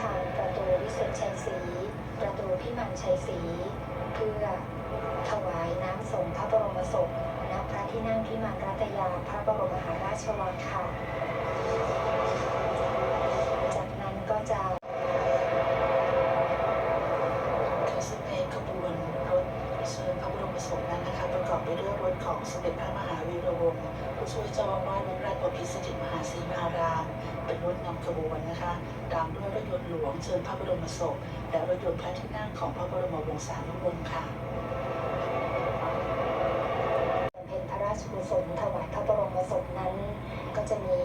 ทางประตูวิเศษชัยศรีประตูพิมานชัยศรีเพื่อ ถวายน้ำสงพระบรมศพณพระที่นั่งพิมานรัตยาพระบรมมหาราชวังค่ะ จากนั้นก็จะ ค่ะซึ่งในขบวนรถเชิญพระบรมศพนั้น นะคะประกอบไปด้วยรถของสมเด็จพระมหาวีระวงศ์ผู้ช่วยเจ้าอาวาสวัดราชบพิตรสถิตมหาศรีมาราม เป็นรถนำขบวนนะคะ ตามด้วยรถยนต์หลวงเชิญพระบรมศพและรถยนต์พระที่นั่งของพระบรมวงศานุวงศ์ค่ะบำเพ็ญพระราชกุศลถวายพระบรมศพนั้น ก็จะมี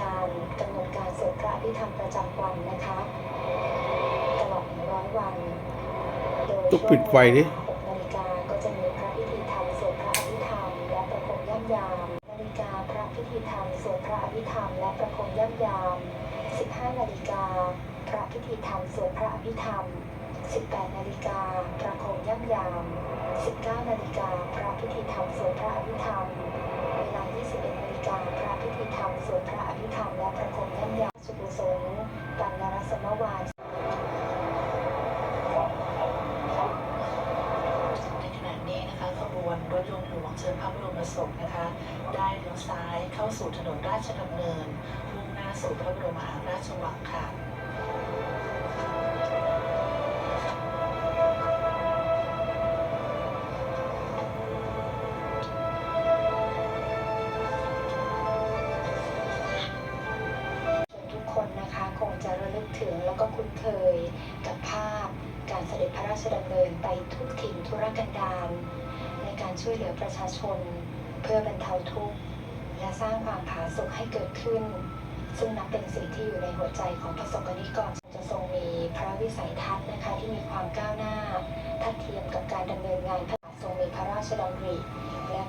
การกำหนดการสวดพระอภิธรรมประจำวันนะคะตลอดร้อยวัน โดยต้องปิดไฟดิ6นาฬิกาก็จะมีพระพิธีธรรมสวดพระอภิธรรมและประคมย่ำยามนาฬิกาพระพิธีธรรมสวดพระอภิธรรมและประคมย่ำยาม 15นาฬิกา พิธีธรรมสวดพระอภิธรรม 18 นาฬิกาประคมย่ำยาม 19 นาฬิกาพระพิธีธรรมสวดพระอภิธรรม เวลา 21 นาฬิกาพระพิธีธรรมสวดพระอภิธรรมและประคมย่ำยามสุกุศลปันนรสมวานในขณะนี้นะคะขบวนรถยนต์หลวงเชิญพระบรมศพนะคะ ได้เลี้ยวซ้ายเข้าสู่ถนนราชดำเนินมุ่งหน้าสู่พระบรมมหาราชวังค่ะ ลึกถึงแล้วก็คุ้นเคยกับภาพ การเสด็จพระราชดำเนินไปทุกถิ่นทุรกันดารในการช่วยเหลือประชาชน เพื่อบรรเทาทุกข์และสร้างความผาสุกให้เกิดขึ้น ซึ่งนับเป็นสิ่งที่อยู่ในหัวใจของประสบกนิกรจะทรงมีพระวิสัยทัศน์นะคะที่มีความก้าวหน้าทัดเทียมกับการดำเนินงานพระทรงมีพระราชดำริ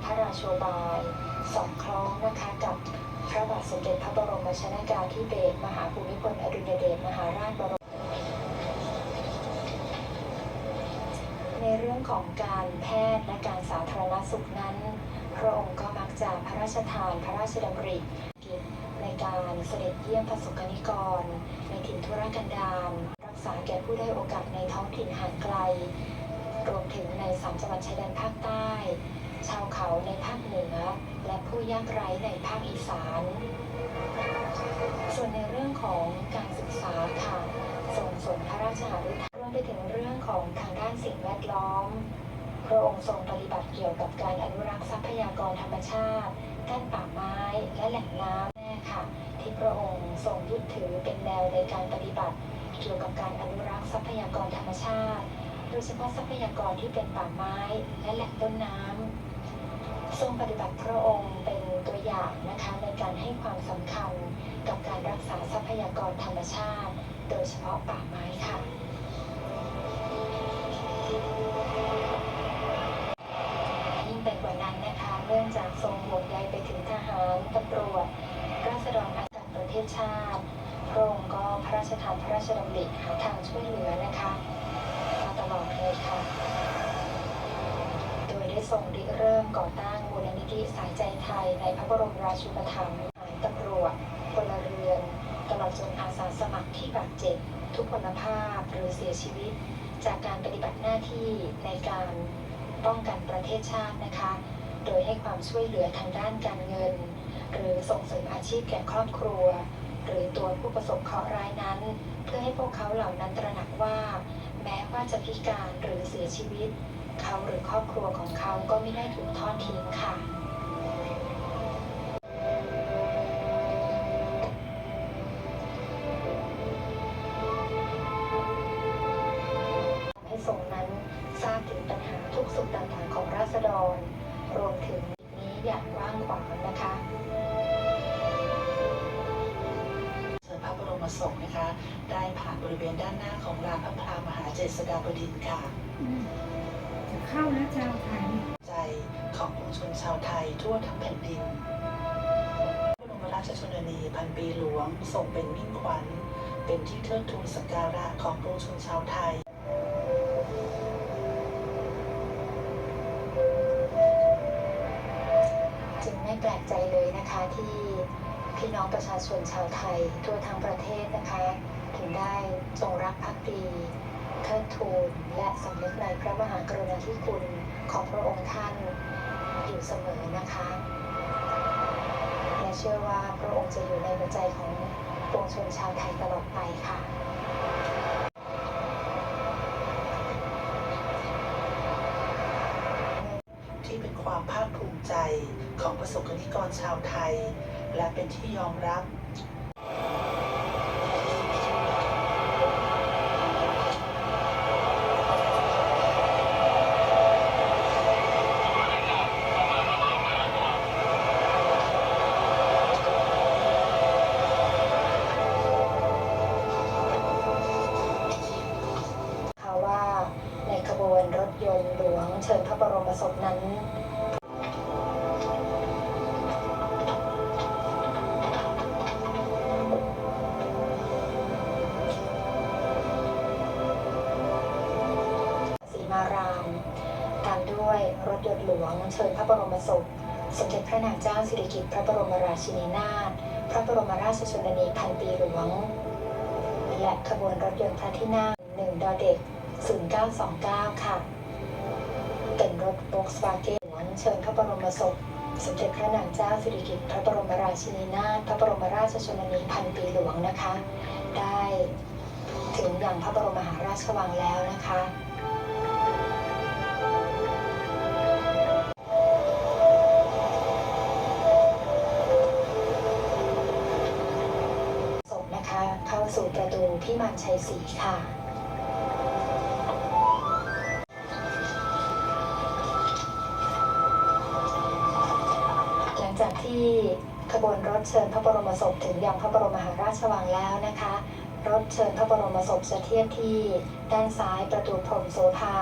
พระราโชบายสอดคล้องนะคะกับพระบาทสมเด็จพระบรมชนากาธิเบศรมหาภูมิพลอดุลยเดชมหาราชบรมในเรื่องของการแพทย์และการสาธารณสุขนั้น พระองค์ก็มักจะพระราชทานพระราชดำริในการเสด็จเยี่ยมประสบกนิกร ในถิ่นทุรกันดารรักษาแก่ผู้ได้โอกาสในท้องถิ่นห่างไกล รวมถึงในสามจังหวัดชายแดนภาคใต้ ชาวเขาในภาคเหนือ และผู้ยากไร้ในภาคอีสาน ส่วนในเรื่องของการศึกษาค่ะทรงสนพระราชหฤทัยรวมไปถึงเรื่องของทางด้านสิ่งแวดล้อม พระองค์ทรงปฏิบัติเกี่ยวกับการอนุรักษ์ทรัพยากรธรรมชาติด้านป่าไม้และแหล่งน้ำแน่ค่ะ ที่พระองค์ทรงยึดถือเป็นแนวในการปฏิบัติเกี่ยวกับการอนุรักษ์ทรัพยากรธรรมชาติ โดยเฉพาะทรัพยากรที่เป็นป่าไม้และแหล่งต้นน้ำ ทรงปฏิบัติพระองค์เป็นตัวอย่างนะคะในการให้ความสำคัญกับการรักษาทรัพยากรธรรมชาติ โดยเฉพาะป่าไม้ค่ะยิ่งไปกว่านั้นนะคะ เนื่องจากทรงห่วงใยไปถึงทหารตำรวจราษฎรอาการประเทศชาติพระองค์ก็พระราชทานพระราชดำริหาทางช่วยเหลือนะคะมาตลอดเลยค่ะ ได้ทรงริเริ่มก่อตั้งมูลนิธิสายใจไทยในพระบรมราชูปถัมภ์หารตำรวจพลเรือน ตลอดจนอาสาสมัครที่บาดเจ็บ ทุกพลภาพหรือเสียชีวิต จากการปฏิบัติหน้าที่ในการป้องกันประเทศชาตินะคะ โดยให้ความช่วยเหลือทางด้านการเงิน หรือส่งเสริมอาชีพแก่ครอบครัว หรือตัวผู้ประสบเคราะห์ร้ายนั้น เพื่อให้พวกเขาเหล่านั้นตระหนักว่า แม้ว่าจะพิการหรือเสียชีวิต เขาหรือครอบครัวของเขาก็ไม่ได้ถูกทอดทิ้งค่ะ ให้ทรงนั้นทราบถึงปัญหาทุกสุขต่างๆของราษฎร รวมถึงนี้อย่างกว้างขวางนะคะเชิญพระบรมศพนะคะ ได้ผ่านบริเวณด้านหน้าของลานพระพรามหาเจษฎาบดินทร์ค่ะอืมจะเข้าแล้วเจ้าไทย ใจของปวงชนชาวไทยทั่วทั้งแผ่นดินพระบรมราชชนนีพันปีหลวงทรงเป็นมิ่งขวัญ เป็นที่เทิดทูนสักการะของปวงชนชาวไทยจึงไม่แปลกใจเลยนะคะที่พี่น้องประชาชนชาวไทยทั่วทั้งประเทศนะคะ ถึงได้จงรักภักดี เทิดทูนและสำนึกในพระมหากรุณาธิคุณของพระองค์ท่านอยู่เสมอนะคะและเชื่อว่าพระองค์จะอยู่ในหัวใจของปวงชนชาวไทยตลอดไปค่ะที่เป็นความภาคภูมิใจของประสบกนิกรชาวไทย และเป็นที่ยอมรับ หลวงเชิญพระบรมศพนั้นศรีมารามตามด้วยรถยนต์หลวงเชิญพระบรมศพ สมเด็จพระนางเจ้าสิริกิติ์พระบรมราชินีนาถพระบรมราชชนนีพันปีหลวง และขบวนรถยนต์พระที่นั่ง1ดอเด็ก0929 ค่ะ เป็นรถ Volkswagen หลวงเชิญพระบรมศพสมเด็จพระนางเจ้าสิริกิติ์พระบรมราชินีนาถพระบรมราชชนนีพันปีหลวงนะคะ ได้ถึงอย่างพระบรมมหาราชวังแล้วนะคะศพนะคะ เข้าสู่ประตูพิมานชัยศรีค่ะ งจากที่ขบวนรถเชิญพระบรมศพถึงยังพระบรมมหาราชวังแล้วนะคะ รถเชิญพระบรมศพจะเทียบที่ด้านซ้ายประตูพรมโสภา